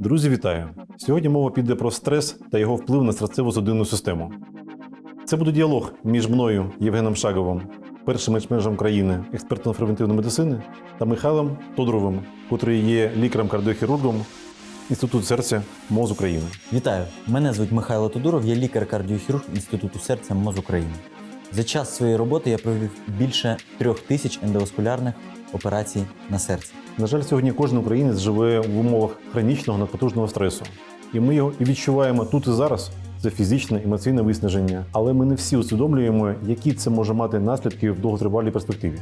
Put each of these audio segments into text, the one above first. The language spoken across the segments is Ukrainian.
Друзі, вітаю! Сьогодні мова піде про стрес та його вплив на серцево-судинну систему. Це буде діалог між мною, Євгеном Шаговим, першим ечменеджером країни, експертом превентивної медицини, та Михайлом Тодоровим, котрий є лікарем-кардіохірургом Інституту серця МОЗ України. Вітаю! Мене звуть Михайло Тодуров, я лікар-кардіохірург Інституту серця МОЗ України. За час своєї роботи я провів більше трьох тисяч ендоваскулярних операцій на серці. На жаль, сьогодні кожен українець живе в умовах хронічного надпотужного стресу. І ми його і відчуваємо тут і зараз. Це фізичне емоційне виснаження. Але ми не всі усвідомлюємо, які це може мати наслідки в довготривалій перспективі.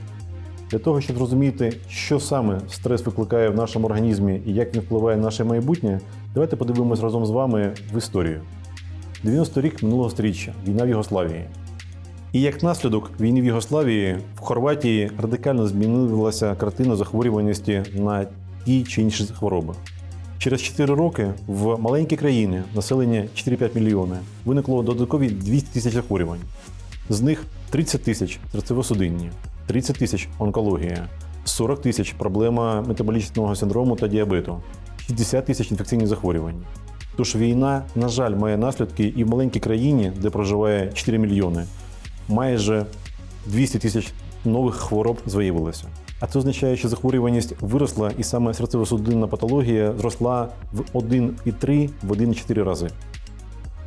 Для того, щоб зрозуміти, що саме стрес викликає в нашому організмі і як він впливає на наше майбутнє, давайте подивимось разом з вами в історію. 90 рік минулого сторіччя, війна в Югославії. І як наслідок війни в Югославії в Хорватії радикально змінилася картина захворюваності на ті чи інші хвороби. Через 4 роки в маленькій країні населення 4-5 мільйони виникло додаткові 200 тисяч захворювань. З них 30 тисяч серцево-судинні, 30 тисяч онкологія, 40 тисяч проблема метаболічного синдрому та діабету, 60 тисяч інфекційних захворювань. Тож війна, на жаль, має наслідки і в маленькій країні, де проживає 4 мільйони, майже 200 тисяч нових хвороб виявилося. А це означає, що захворюваність виросла, і саме серцево-судинна патологія зросла в 1,3 в 1,4 рази.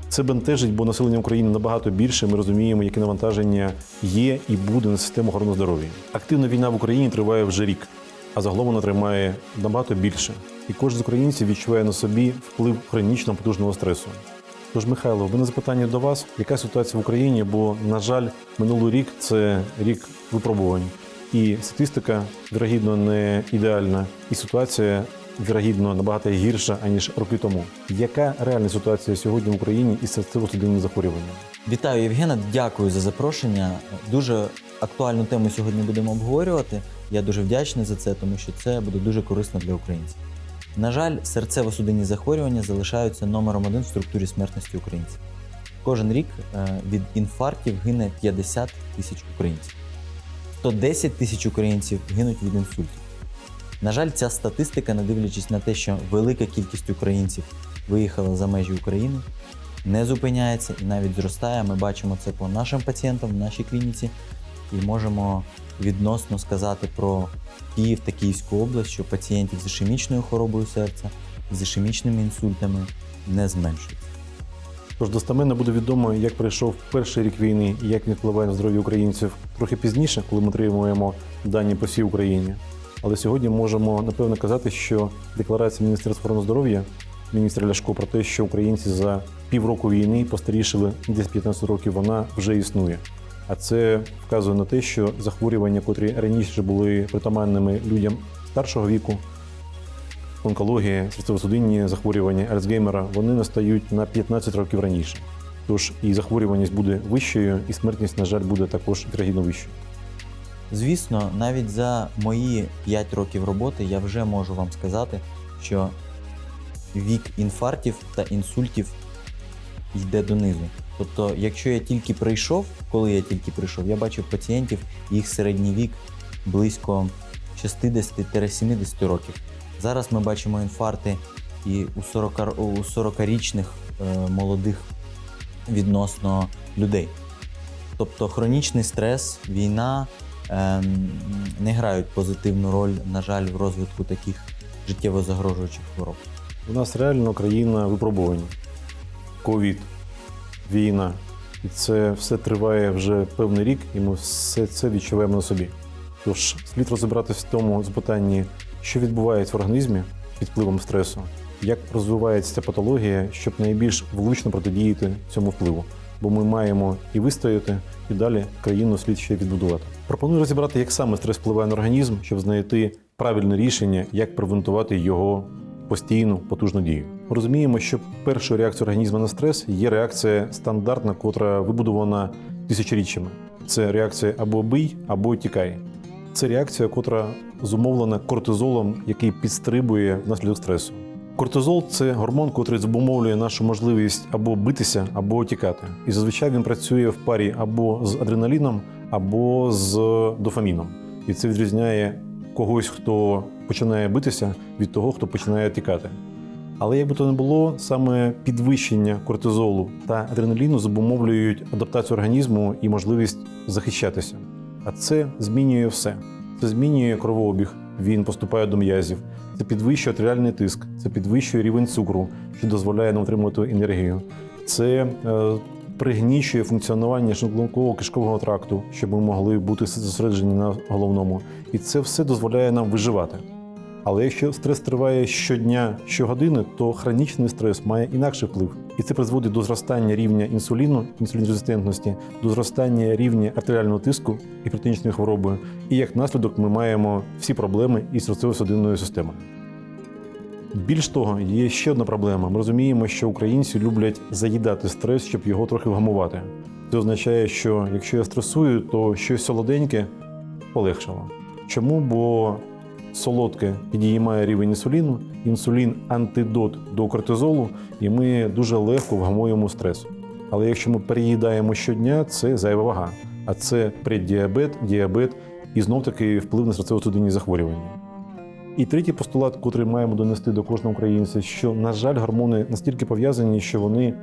Це бентежить, бо населення України набагато більше. Ми розуміємо, яке навантаження є і буде на систему охорони здоров'я. Активна війна в Україні триває вже рік, а загалом вона тримає набагато більше. І кожен з українців відчуває на собі вплив хронічного потужного стресу. Тож, Михайло, в мене запитання до вас: яка ситуація в Україні? Бо, на жаль, минулий рік це рік випробувань, і статистика вірогідно не ідеальна, і ситуація вірогідно набагато гірша аніж роки тому. Яка реальна ситуація сьогодні в Україні із серцево-судинним захворюванням? Вітаю Євгена, дякую за запрошення. Дуже актуальну тему сьогодні будемо обговорювати. Я дуже вдячний за це, тому що це буде дуже корисно для українців. На жаль, серцево-судинні захворювання залишаються номером один в структурі смертності українців. Кожен рік е, від інфарктів гине 50 тисяч українців. 110 тисяч українців гинуть від інсультів. На жаль, ця статистика, не дивлячись на те, що велика кількість українців виїхала за межі України, не зупиняється і навіть зростає. Ми бачимо це по нашим пацієнтам в нашій клініці і можемо відносно сказати про Київ та Київську область, що пацієнтів з ішемічною хворобою серця, з ішемічними інсультами не зменшується. Тож достеменно буде відомо, як пройшов перший рік війни і як він впливає на здоров'я українців трохи пізніше, коли ми отримуємо дані по всій Україні. Але сьогодні можемо напевно казати, що декларація Міністерства охорони здоров'я, міністра Ляшко, про те, що українці за півроку війни постарішили десь 15 років, вона вже існує. А це вказує на те, що захворювання, котрі раніше були притаманними людям старшого віку, онкологія, серцево-судинні захворювання, Альцгеймера, вони настають на 15 років раніше. Тож і захворюваність буде вищою, і смертність, на жаль, буде також вірогідно вищою. Звісно, навіть за мої 5 років роботи я вже можу вам сказати, що вік інфарктів та інсультів йде донизу. Тобто, якщо я тільки прийшов, коли я тільки прийшов, я бачив пацієнтів, їх середній вік близько 60-70 років. Зараз ми бачимо інфаркти і у 40 у 40-річних е, молодих відносно людей. Тобто хронічний стрес, війна ем, не грають позитивну роль, на жаль, в розвитку таких життєво загрожуючих хвороб. У нас реально країна випробувань. Ковід, війна. І це все триває вже певний рік, і ми все це відчуваємо на собі. Тож слід розібратися в тому запитанні, що відбувається в організмі під впливом стресу, як розвивається ця патологія, щоб найбільш влучно протидіяти цьому впливу. Бо ми маємо і вистояти, і далі країну слід ще відбудувати. Пропоную розібрати, як саме стрес впливає на організм, щоб знайти правильне рішення, як превентувати його постійну потужну дію. Розуміємо, що першою реакцією організму на стрес є реакція стандартна, котра вибудована тисячоріччями. Це реакція або бий, або тікай. Це реакція, котра зумовлена кортизолом, який підстрибує внаслідок стресу. Кортизол це гормон, котрий зумовлює нашу можливість або битися, або тікати. І зазвичай він працює в парі або з адреналіном, або з дофаміном. І це відрізняє когось, хто починає битися, від того, хто починає тікати. Але як би то не було, саме підвищення кортизолу та адреналіну зумовлюють адаптацію організму і можливість захищатися. А це змінює все. Це змінює кровообіг, він поступає до м'язів, це підвищує артеріальний тиск, це підвищує рівень цукру, що дозволяє нам отримувати енергію. Це е, пригнічує функціонування шлунково кишкового тракту, щоб ми могли бути зосереджені на головному. І це все дозволяє нам виживати. Але якщо стрес триває щодня, щогодини, то хронічний стрес має інакший вплив. І це призводить до зростання рівня інсуліну, інсулінрезистентності, до зростання рівня артеріального тиску і гіпертонічної хвороби. І як наслідок ми маємо всі проблеми із серцево-судинною системою. Більш того, є ще одна проблема. Ми розуміємо, що українці люблять заїдати стрес, щоб його трохи вгамувати. Це означає, що якщо я стресую, то щось солоденьке полегшало. Чому? Бо солодке підіймає рівень інсуліну, інсулін антидот до кортизолу, і ми дуже легко вгамуємо стрес. Але якщо ми переїдаємо щодня, це зайва вага. А це преддіабет, діабет і знов таки вплив на серцево-судинні захворювання. І третій постулат, котрий маємо донести до кожного українця, що, на жаль, гормони настільки пов'язані, що вони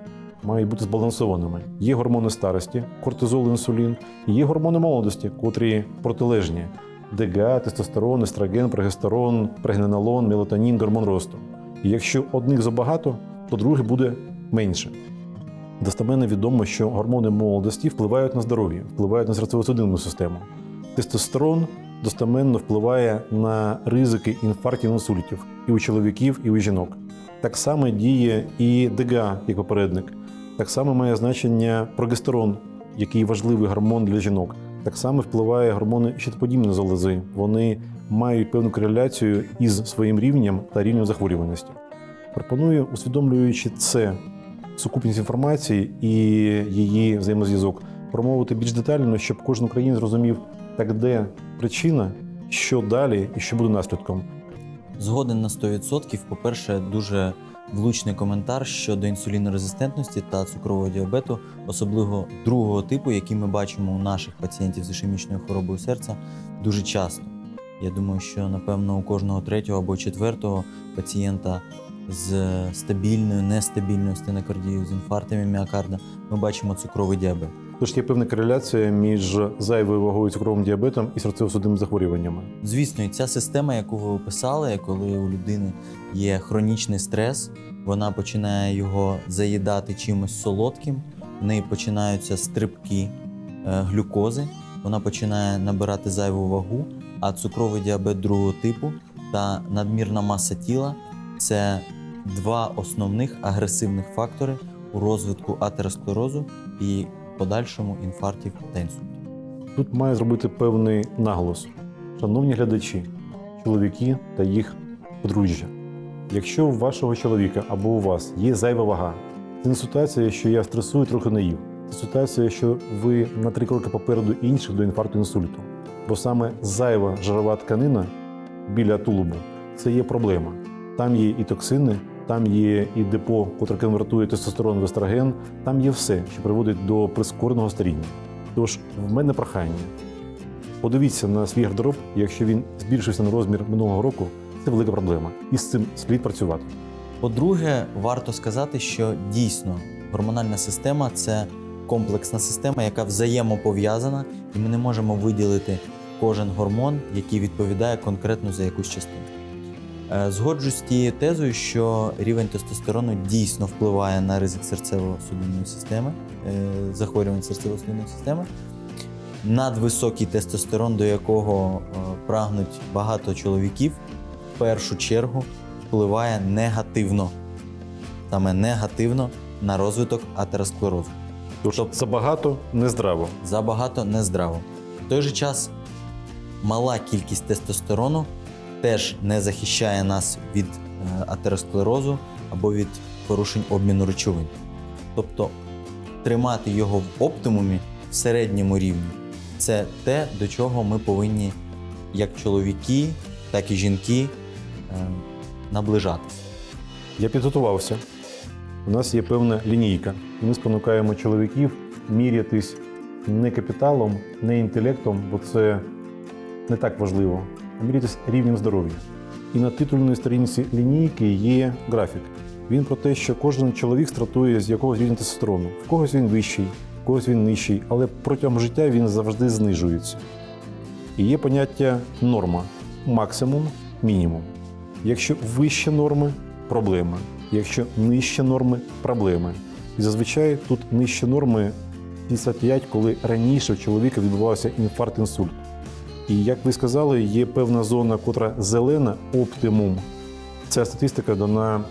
мають бути збалансованими. Є гормони старості, кортизол, інсулін, і є гормони молодості, котрі протилежні: ДГА, тестостерон, естроген, прогестерон, прегненолон, мелатонін, гормон росту. І якщо одних забагато, то других буде менше. Достеменно відомо, що гормони молодості впливають на здоров'я, впливають на серцево-судинну систему. Тестостерон достеменно впливає на ризики інфарктів інсультів і у чоловіків, і у жінок. Так само діє і ДГА як попередник. Так само має значення прогестерон, який важливий гормон для жінок. Так само впливає гормони щитоподібної залози. Вони мають певну кореляцію із своїм рівнем та рівнем захворюваності. Пропоную, усвідомлюючи це, сукупність інформації і її взаємозв'язок, промовити більш детально, щоб кожен українець зрозумів, так де причина, що далі і що буде наслідком. Згоден на 100%. По-перше, дуже влучний коментар щодо інсулінорезистентності та цукрового діабету, особливо другого типу, який ми бачимо у наших пацієнтів з ішемічною хворобою серця дуже часто. Я думаю, що напевно у кожного третього або четвертого пацієнта з стабільною, нестабільною стенокардією, з інфарктами міокарда ми бачимо цукровий діабет. Тож є певна кореляція між зайвою вагою цукровим діабетом і серцево-судинними захворюваннями. Звісно, і ця система, яку ви описали, коли у людини є хронічний стрес, вона починає його заїдати чимось солодким, в неї починаються стрибки е, глюкози, вона починає набирати зайву вагу, а цукровий діабет другого типу та надмірна маса тіла це два основних агресивних фактори у розвитку атеросклерозу і подальшому інфарктів та інсультів. Тут має зробити певний наголос. Шановні глядачі, чоловіки та їх подружжя. Якщо у вашого чоловіка або у вас є зайва вага, це не ситуація, що я стресую, трохи не їв. Це ситуація, що ви на три кроки попереду інших до інфаркту інсульту. Бо саме зайва жирова тканина біля тулубу це є проблема. Там є і токсини, там є і депо, котре конвертує тестостерон в естроген, там є все, що приводить до прискореного старіння. Тож в мене прохання. Подивіться на свій гардероб, якщо він збільшився на розмір минулого року, це велика проблема. І з цим слід працювати. По-друге, варто сказати, що дійсно гормональна система це комплексна система, яка взаємопов'язана, і ми не можемо виділити кожен гормон, який відповідає конкретно за якусь частину. Е, Згоджусь з тією тезою, що рівень тестостерону дійсно впливає на ризик серцево-судинної системи, е, захворювань серцево-судинної системи. Надвисокий тестостерон, до якого е, прагнуть багато чоловіків, в першу чергу впливає негативно, саме негативно на розвиток атеросклерозу. Тож забагато нездраво. Забагато нездраво. В той же час мала кількість тестостерону теж не захищає нас від е, атеросклерозу або від порушень обміну речовин. Тобто тримати його в оптимумі в середньому рівні це те, до чого ми повинні як чоловіки, так і жінки е, наближатися. Я підготувався. У нас є певна лінійка, і ми спонукаємо чоловіків мірятись не капіталом, не інтелектом, бо це не так важливо, а мірятись рівнем здоров'я. І на титульній сторінці лінійки є графік. Він про те, що кожен чоловік стартує з якогось рівня тестостерону. В когось він вищий, в когось він нижчий, але протягом життя він завжди знижується. І є поняття норма максимум, мінімум. Якщо вище норми проблема. Якщо нижче норми проблеми. І зазвичай тут нижче норми 55, коли раніше в чоловіка відбувався інфаркт інсульт. І як ви сказали, є певна зона, котра зелена оптимум. Ця статистика дана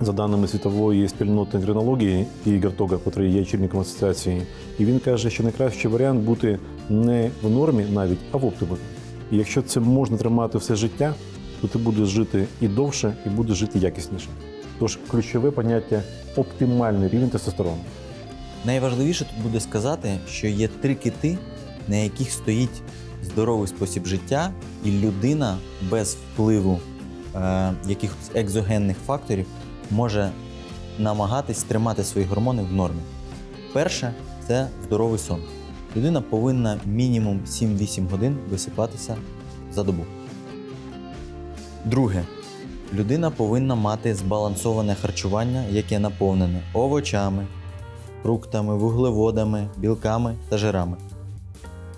за даними світової спільноти ендокринології і Гертога, який є очільником асоціації. І він каже, що найкращий варіант бути не в нормі навіть, а в оптимумі. І якщо це можна тримати все життя, то ти будеш жити і довше, і будеш жити якісніше. Тож ключове поняття оптимальний рівень тестостерону. Найважливіше тут буде сказати, що є три кити, на яких стоїть здоровий спосіб життя, і людина без впливу е, якихось екзогенних факторів може намагатись тримати свої гормони в нормі. Перше це здоровий сон. Людина повинна мінімум 7-8 годин висипатися за добу. Друге, людина повинна мати збалансоване харчування, яке наповнене овочами, фруктами, вуглеводами, білками та жирами.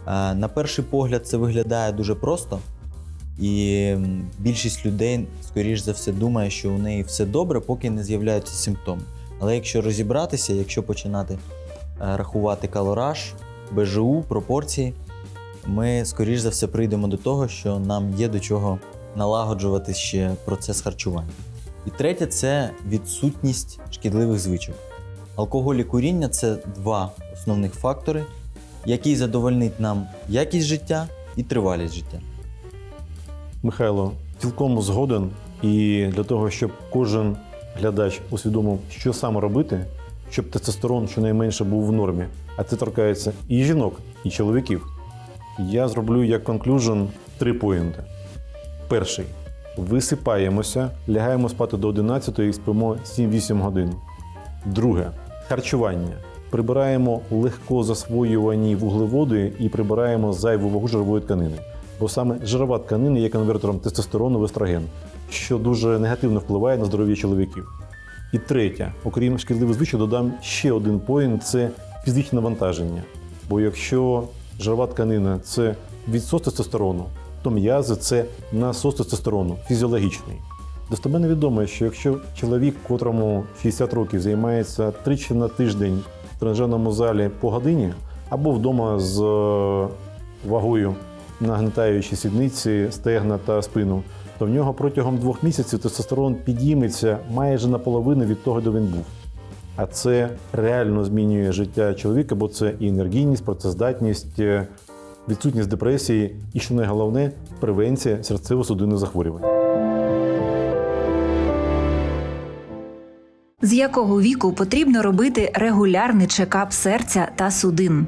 Е, На перший погляд це виглядає дуже просто, і більшість людей, скоріш за все, думає, що у неї все добре, поки не з'являються симптоми. Але якщо розібратися, якщо починати е, рахувати калораж, БЖУ, пропорції, ми скоріш за все прийдемо до того, що нам є до чого налагоджувати ще процес харчування. І третє це відсутність шкідливих звичок. Алкоголь і куріння це два основних фактори, які задовольнить нам якість життя і тривалість життя. Михайло, цілком згоден. І для того, щоб кожен глядач усвідомив, що саме робити, щоб тестостерон щонайменше був в нормі, а це торкається і жінок, і чоловіків. Я зроблю як конклюжн три поінти. Перший. Висипаємося, лягаємо спати до 11 і спимо 7-8 годин. Друге харчування. Прибираємо легко засвоювані вуглеводи і прибираємо зайву вагу жирової тканини. Бо саме жирова тканина є конвертором тестостерону в естроген, що дуже негативно впливає на здоров'я чоловіків. І третє, окрім шкідливих звичок, додам ще один поінт це фізичне навантаження. Бо якщо жирова тканина це відсос тестостерону, то м'язи це насос тестостерону, фізіологічний. Достеменно відомо, що якщо чоловік, котрому 60 років займається тричі на тиждень в тренажерному залі по годині, або вдома з е, вагою нагнетаючи сідниці, стегна та спину, то в нього протягом двох місяців тестостерон підійметься майже наполовину від того, де він був. А це реально змінює життя чоловіка, бо це і енергійність, працездатність, е, відсутність депресії, і що найголовне превенція серцево-судинних захворювань. З якого віку потрібно робити регулярний чекап серця та судин?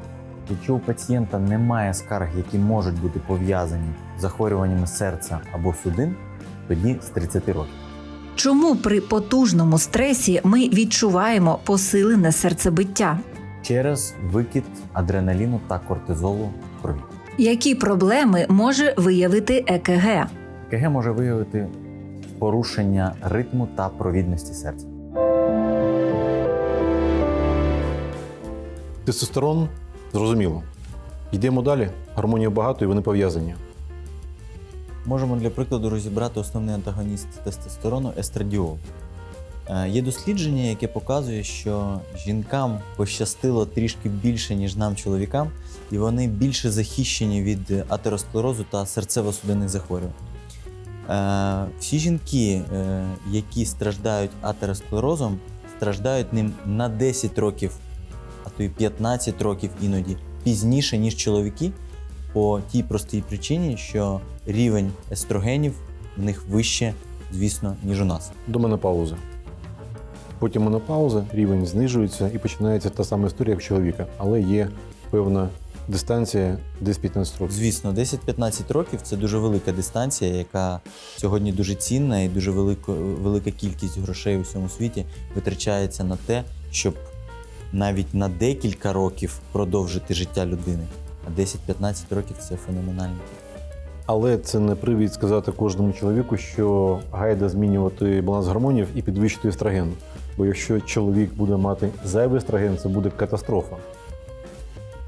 Якщо у пацієнта немає скарг, які можуть бути пов'язані з захворюваннями серця або судин, тоді з 30 років. Чому при потужному стресі ми відчуваємо посилене серцебиття? Через викид адреналіну та кортизолу в крові. Які проблеми може виявити ЕКГ? КГ може виявити порушення ритму та провідності серця. Тестостерон зрозуміло. Йдемо далі. Гормонів багато і вони пов'язані. Можемо для прикладу розібрати основний антагоніст тестостерону естрадіол. Е, Є дослідження, яке показує, що жінкам пощастило трішки більше, ніж нам, чоловікам, і вони більше захищені від атеросклерозу та серцево-судинних захворювань. Е, Всі жінки, е, які страждають атеросклерозом, страждають ним на 10 років, то й 15 років іноді пізніше, ніж чоловіки, по тій простій причині, що рівень естрогенів в них вище, звісно, ніж у нас. До менопаузи. Потім менопауза, рівень знижується і починається та сама історія, як чоловіка, але є певна дистанція десь 15 років. Звісно, 10-15 років це дуже велика дистанція, яка сьогодні дуже цінна і дуже велика, велика кількість грошей у всьому світі витрачається на те, щоб навіть на декілька років продовжити життя людини. А 10-15 років це феноменально. Але це не привід сказати кожному чоловіку, що гайда змінювати баланс гормонів і підвищити естроген. Бо якщо чоловік буде мати зайвий естроген, це буде катастрофа.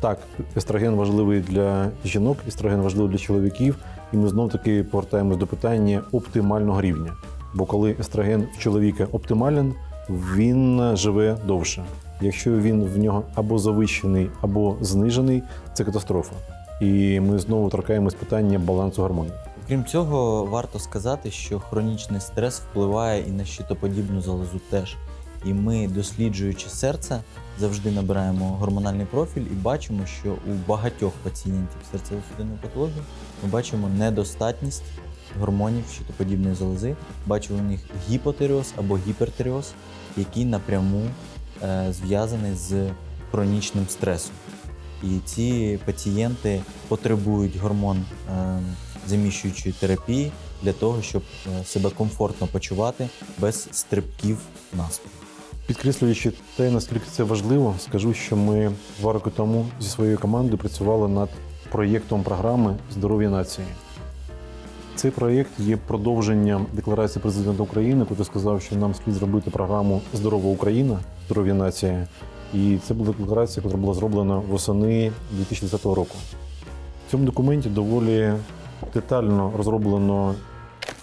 Так, естроген важливий для жінок, естроген важливий для чоловіків, і ми знов таки повертаємось до питання оптимального рівня. Бо коли естроген в чоловіка оптимален, він живе довше. Якщо він в нього або завищений, або знижений, це катастрофа. І ми знову торкаємось питання балансу гормонів. Крім цього, варто сказати, що хронічний стрес впливає і на щитоподібну залозу теж. І ми, досліджуючи серце, завжди набираємо гормональний профіль і бачимо, що у багатьох пацієнтів серцево-судинної патології ми бачимо недостатність гормонів щитоподібної залози. Бачимо у них гіпотереоз або гіпертиреоз, який напряму зв'язаний з хронічним стресом. І ці пацієнти потребують гормон е, заміщуючої терапії для того, щоб е, себе комфортно почувати без стрибків настрою. Підкреслюючи те, наскільки це важливо, скажу, що ми два роки тому зі своєю командою працювали над проєктом програми Здоров'я нації. Цей проєкт є продовженням декларації президента України, який сказав, що нам слід зробити програму Здорова Україна, здоров'я нація. І це була декларація, яка була зроблена восени 2010 року. В цьому документі доволі детально розроблено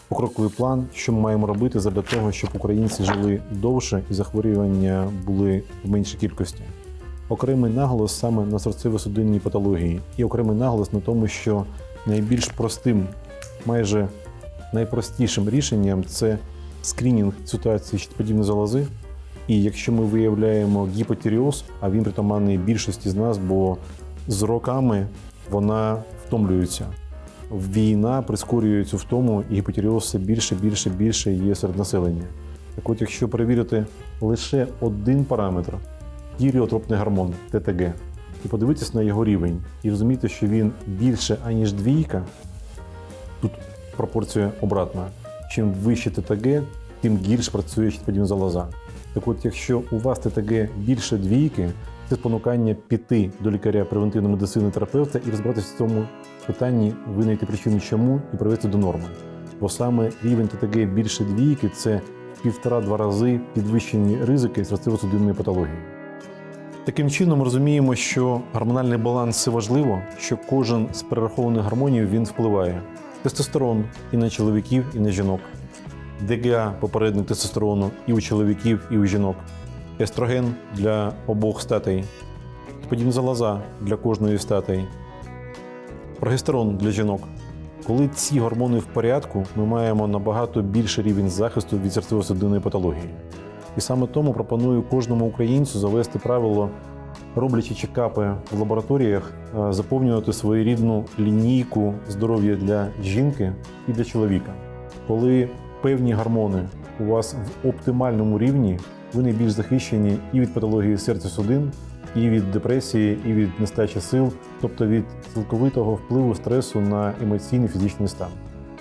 покроковий план, що ми маємо робити для того, щоб українці жили довше і захворювання були в меншій кількості. Окремий наголос саме на серцево-судинній патології, і окремий наголос на тому, що найбільш простим, майже найпростішим рішенням це скринінг ситуації щитоподібної залози. І якщо ми виявляємо гіпотіріоз, а він притаманний більшості з нас, бо з роками вона втомлюється. Війна прискорює цю втому, і гіпотіріоз все більше, більше, більше є серед населення. Так от, якщо перевірити лише один параметр тіріотропний гормон ТТГ, і подивитись на його рівень, і розуміти, що він більше, аніж двійка, тут пропорція обратна. Чим вище ТТГ, тим гірше працює щитоподібна залоза. Так от, якщо у вас ТТГ більше двійки, це спонукання піти до лікаря превентивної медицини терапевта і розбиратися в цьому питанні, винайти причину чому і привести до норми. Бо саме рівень ТТГ більше двійки це півтора-два рази підвищені ризики серцево-судинної патології. Таким чином розуміємо, що гормональний баланс це важливо, що кожен з перерахованих гормонів він впливає. Тестостерон і на чоловіків, і на жінок. ДГА попередник тестостерону і у чоловіків, і у жінок. Естроген для обох статей. Подібна залоза для кожної статей. Прогестерон для жінок. Коли ці гормони в порядку, ми маємо набагато більший рівень захисту від серцево-судинної патології. І саме тому пропоную кожному українцю завести правило, роблячи чекапи в лабораторіях, е, заповнювати своєрідну лінійку здоров'я для жінки і для чоловіка. Коли певні гормони у вас в оптимальному рівні, ви найбільш захищені і від патології серця судин, і від депресії, і від нестачі сил, тобто від цілковитого впливу стресу на емоційний фізичний стан.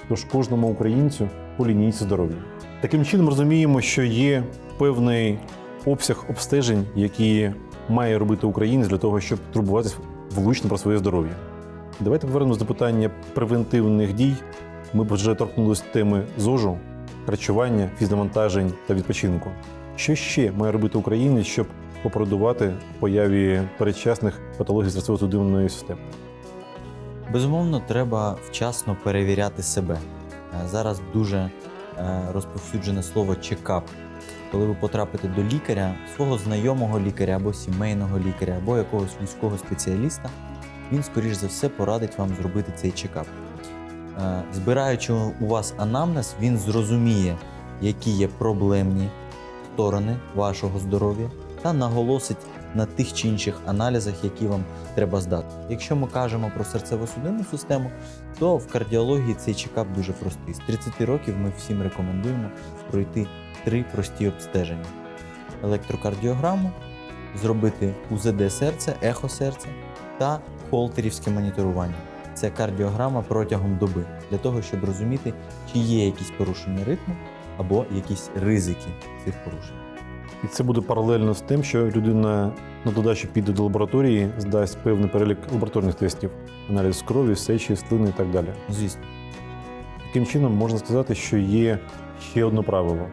Тож кожному українцю по лінійці здоров'я. Таким чином розуміємо, що є певний обсяг обстежень, які має робити українець для того, щоб турбуватися влучно про своє здоров'я. Давайте повернемось до питання превентивних дій. Ми вже торкнулися теми ЗОЖу, харчування, фізнавантажень та відпочинку. Що ще має робити українець, щоб попередувати появі передчасних патологій серцево-судинної системи? Безумовно, треба вчасно перевіряти себе. Е, Зараз дуже е, розповсюджене слово чекап. Коли ви потрапите до лікаря, свого знайомого лікаря або сімейного лікаря, або якогось військового спеціаліста, він, скоріш за все, порадить вам зробити цей чекап. Е, Збираючи у вас анамнез, він зрозуміє, які є проблемні сторони вашого здоров'я, та наголосить на тих чи інших аналізах, які вам треба здати. Якщо ми кажемо про серцево-судинну систему, то в кардіології цей чекап дуже простий. З 30 років ми всім рекомендуємо пройти три прості обстеження: електрокардіограму, зробити УЗД серця, ехо серця та холтерівське моніторування. Це кардіограма протягом доби для того, щоб розуміти, чи є якісь порушення ритму або якісь ризики цих порушень. І це буде паралельно з тим, що людина на додачу піде до лабораторії, здасть певний перелік лабораторних тестів, аналіз крові, сечі, слини і так далі. Звісно. Таким чином можна сказати, що є ще одне правило: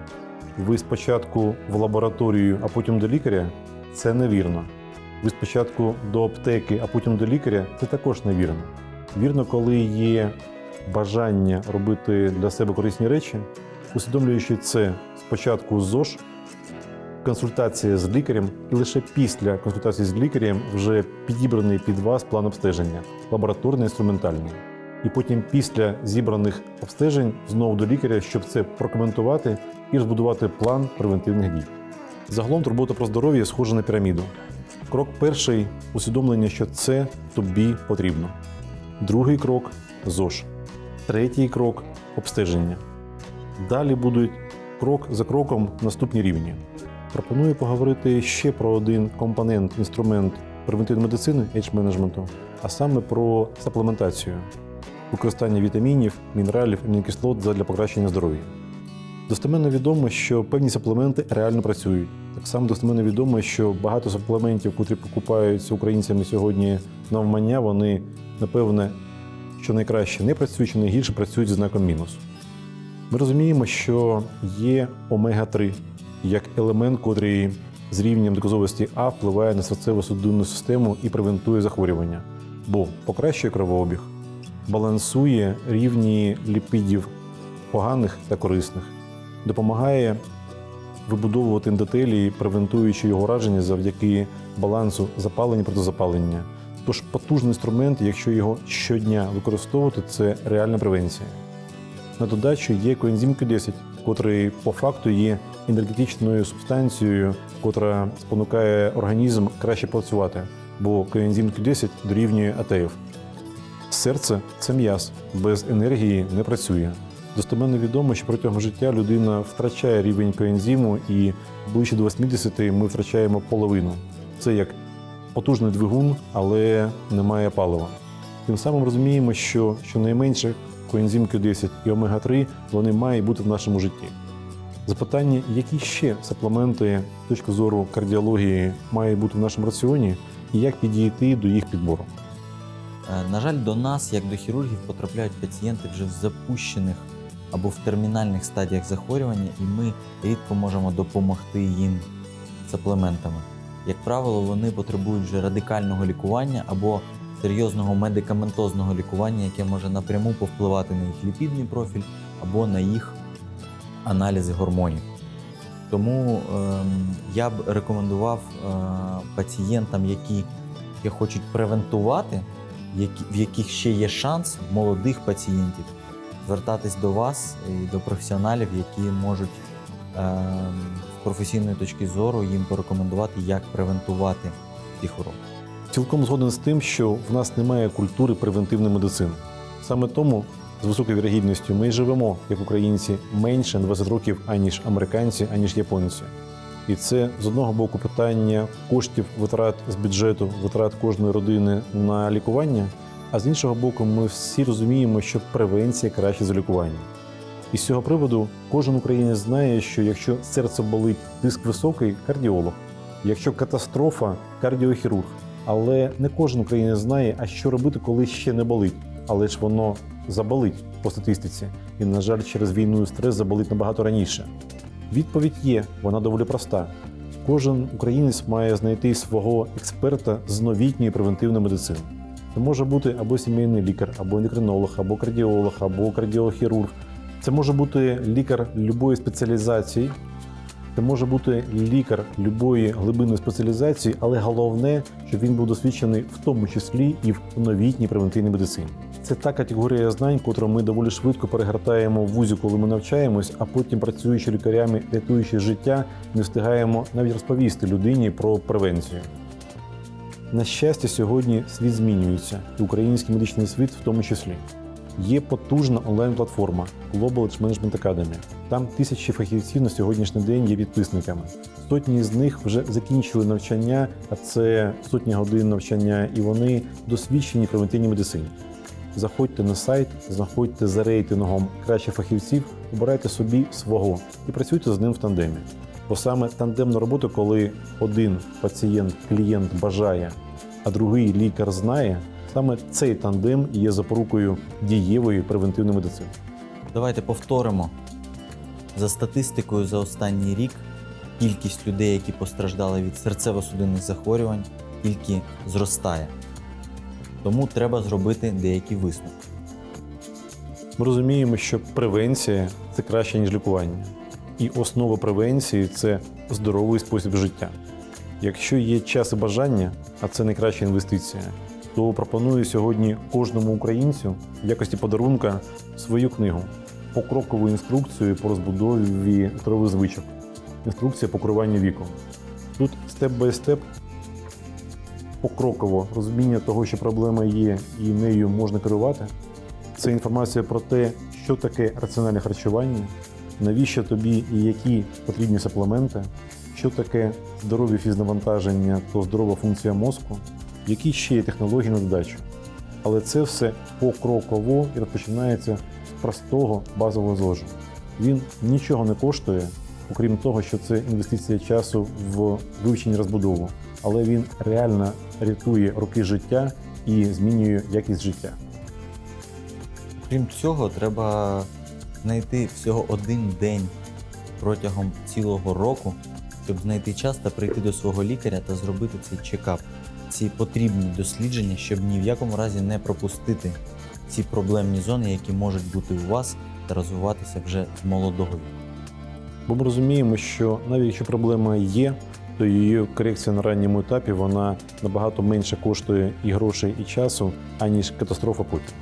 ви спочатку в лабораторію, а потім до лікаря це невірно. Ви спочатку до аптеки, а потім до лікаря це також невірно. Вірно, коли є бажання робити для себе корисні речі, усвідомлюючи це спочатку ЗОЖ, консультація з лікарем, і лише після консультації з лікарем вже підібраний під вас план обстеження, лабораторний інструментальний. І потім після зібраних обстежень знову до лікаря, щоб це прокоментувати і розбудувати план превентивних дій. Загалом турбота про здоров'я схожа на піраміду. Крок перший усвідомлення, що це тобі потрібно. Другий крок ЗОЖ. Третій крок обстеження. Далі будуть крок за кроком наступні рівні. Пропоную поговорити ще про один компонент, інструмент превентивної медицини H-менеджменту, а саме про саплементацію, використання вітамінів, мінералів, амінокислот для покращення здоров'я. Достеменно відомо, що певні саплементи реально працюють. Так само достеменно відомо, що багато саплементів, які покупаються українцями сьогодні навмання, вони, напевне, що найкраще не працюють, що найгірше працюють зі знаком мінус. Ми розуміємо, що є омега-3 як елемент, котрий з рівнем доказовості А впливає на серцево-судинну систему і превентує захворювання, бо покращує кровообіг, балансує рівні ліпідів поганих та корисних, допомагає вибудовувати ендотелії, превентуючи його ураження завдяки балансу запалення протизапалення. Тож потужний інструмент, якщо його щодня використовувати, це реальна превенція. На додачу є коензим Q10, котрий по факту є енергетичною субстанцією, котра спонукає організм краще працювати, бо коензим Q10 дорівнює АТФ. Серце це м'яз, без енергії не працює. Достеменно відомо, що протягом життя людина втрачає рівень коензиму і ближче до 80 ми втрачаємо половину. Це як потужний двигун, але немає палива. Тим самим розуміємо, що щонайменше коензим Q10 і омега-3 вони мають бути в нашому житті. Запитання, які ще саплементи з точки зору кардіології мають бути в нашому раціоні, і як підійти до їх підбору. Е, На жаль, до нас, як до хірургів, потрапляють пацієнти вже в запущених або в термінальних стадіях захворювання, і ми рідко можемо допомогти їм саплементами. Як правило, вони потребують вже радикального лікування або серйозного медикаментозного лікування, яке може напряму повпливати на їх ліпідний профіль або на їх аналізи гормонів. Тому ем, я б рекомендував е, пацієнтам, які, хочуть превентувати, які, в яких ще є шанс молодих пацієнтів звертатись до вас і до професіоналів, які можуть з професійної точки зору їм порекомендувати, як превентувати ці хвороби. Цілком згоден з тим, що в нас немає культури превентивної медицини. Саме тому з високою вірогідністю ми живемо, як українці, менше на 20 років, аніж американці, аніж японці. І це з одного боку питання коштів, витрат з бюджету, витрат кожної родини на лікування. А з іншого боку, ми всі розуміємо, що превенція краще за лікування. І з цього приводу кожен українець знає, що якщо серце болить, тиск високий кардіолог, якщо катастрофа кардіохірург. Але не кожен українець знає, а що робити, коли ще не болить. Але ж воно заболить по статистиці. І, на жаль, через війну і стрес заболить набагато раніше. Відповідь є, вона доволі проста. Кожен українець має знайти свого експерта з новітньої превентивної медицини. Це може бути або сімейний лікар, або ендокринолог, або кардіолог, або кардіохірург. Це може бути лікар любої спеціалізації, це може бути лікар любої глибинної спеціалізації, але головне, щоб він був досвідчений в тому числі і в новітній превентивній медицині. Це та категорія знань, котру ми доволі швидко перегортаємо в вузі, коли ми навчаємось, а потім, працюючи лікарями, рятуючи життя, не встигаємо навіть розповісти людині про превенцію. На щастя, сьогодні світ змінюється, і український медичний світ в тому числі. Є потужна онлайн-платформа Global Age Management Academy. Там тисячі фахівців на сьогоднішній день є підписниками. Сотні з них вже закінчили навчання, а це сотні годин навчання, і вони досвідчені в превентивній медицині. Заходьте на сайт, знаходьте за рейтингом кращих фахівців, обирайте собі свого і працюйте з ним в тандемі. Бо саме тандемна робота, коли один пацієнт, клієнт бажає, а другий лікар знає, саме цей тандем є запорукою дієвої превентивної медицини. Давайте повторимо. За статистикою за останній рік кількість людей, які постраждали від серцево-судинних захворювань, тільки зростає. Тому треба зробити деякі висновки. Ми розуміємо, що превенція це краще, ніж лікування. І основа превенції це здоровий спосіб життя. Якщо є час і бажання, а це найкраща інвестиція, то пропоную сьогодні кожному українцю в якості подарунка свою книгу покрокову інструкцію по розбудові здорових звичок. Інструкція по керуванню віком. Тут степ бай степ покроково розуміння того, що проблема є, і нею можна керувати. Це інформація про те, що таке раціональне харчування, навіщо тобі і які потрібні суплементи, що таке здорові фізнавантаження та здорова функція мозку, які ще є технології на додачу. Але це все покроково і розпочинається з простого базового зложу. Він нічого не коштує, окрім того, що це інвестиція часу в вивчення розбудову, але він реально рятує роки життя і змінює якість життя. Крім цього, треба знайти всього один день протягом цілого року, щоб знайти час та прийти до свого лікаря та зробити цей чекап, ці потрібні дослідження, щоб ні в якому разі не пропустити ці проблемні зони, які можуть бути у вас та розвиватися вже з молодого віку. Бо ми розуміємо, що навіть якщо проблема є, то її корекція на ранньому етапі вона набагато менше коштує і грошей, і часу, аніж катастрофа потім.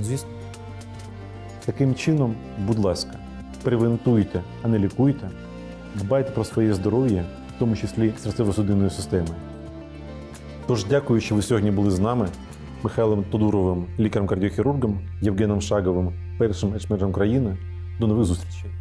Звісно, Таким чином, будь ласка, превентуйте, а не лікуйте, дбайте про своє здоров'я, в тому числі серцево-судинної системи. Тож дякую, що ви сьогодні були з нами, Михайлом Тодуровим, лікарем-кардіохірургом, Євгеном Шаговим, першим ечмеджем країни. До нових зустрічей!